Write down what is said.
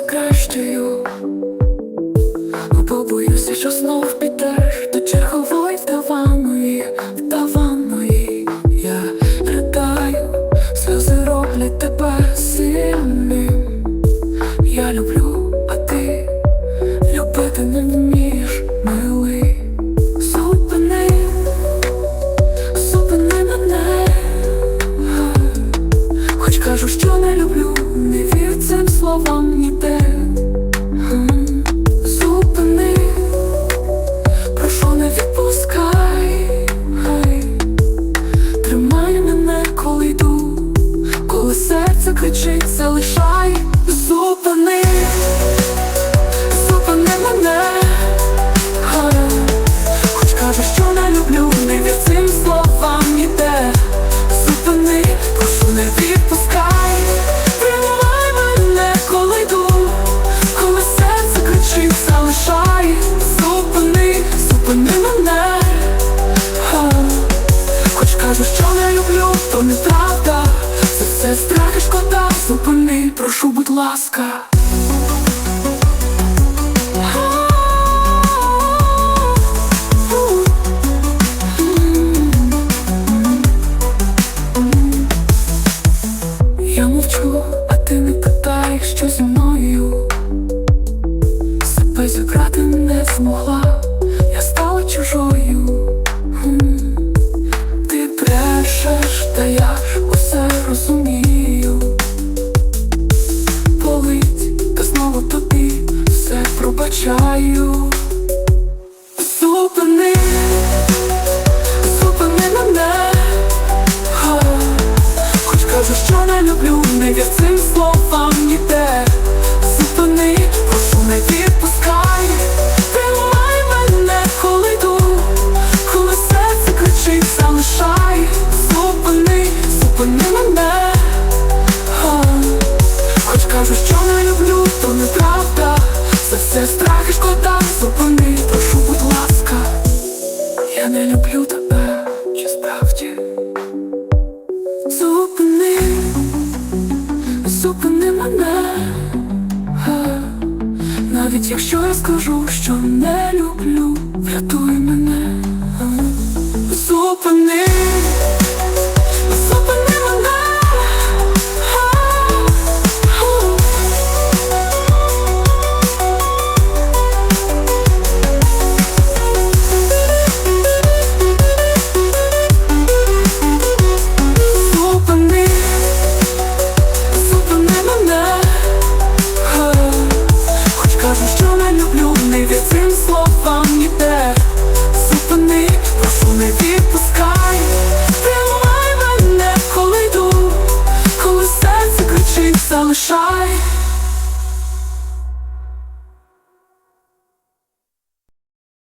прощаю. Побоюся, що знов підеш до чергової вдаваної, вдаваної Я ридаю, сльози роблять тебе сильним. Я люблю, а ти любити не вмієш, милий не то не неправда, це все страх і шкода, зупини, прошу, будь ласка. Не люблю, не вір цим словам ніде. Зупини, прошу не відпускай. Тримай мене, коли йду, коли серце кричить, залишай. Зупини, зупини мене. Ха. Хоч кажу, що не люблю, то неправда. Це все страх і шкода, зупини, прошу, будь ласка. Я не люблю тебе, зупини мене, навіть якщо я скажу, що не люблю, врятуй мене,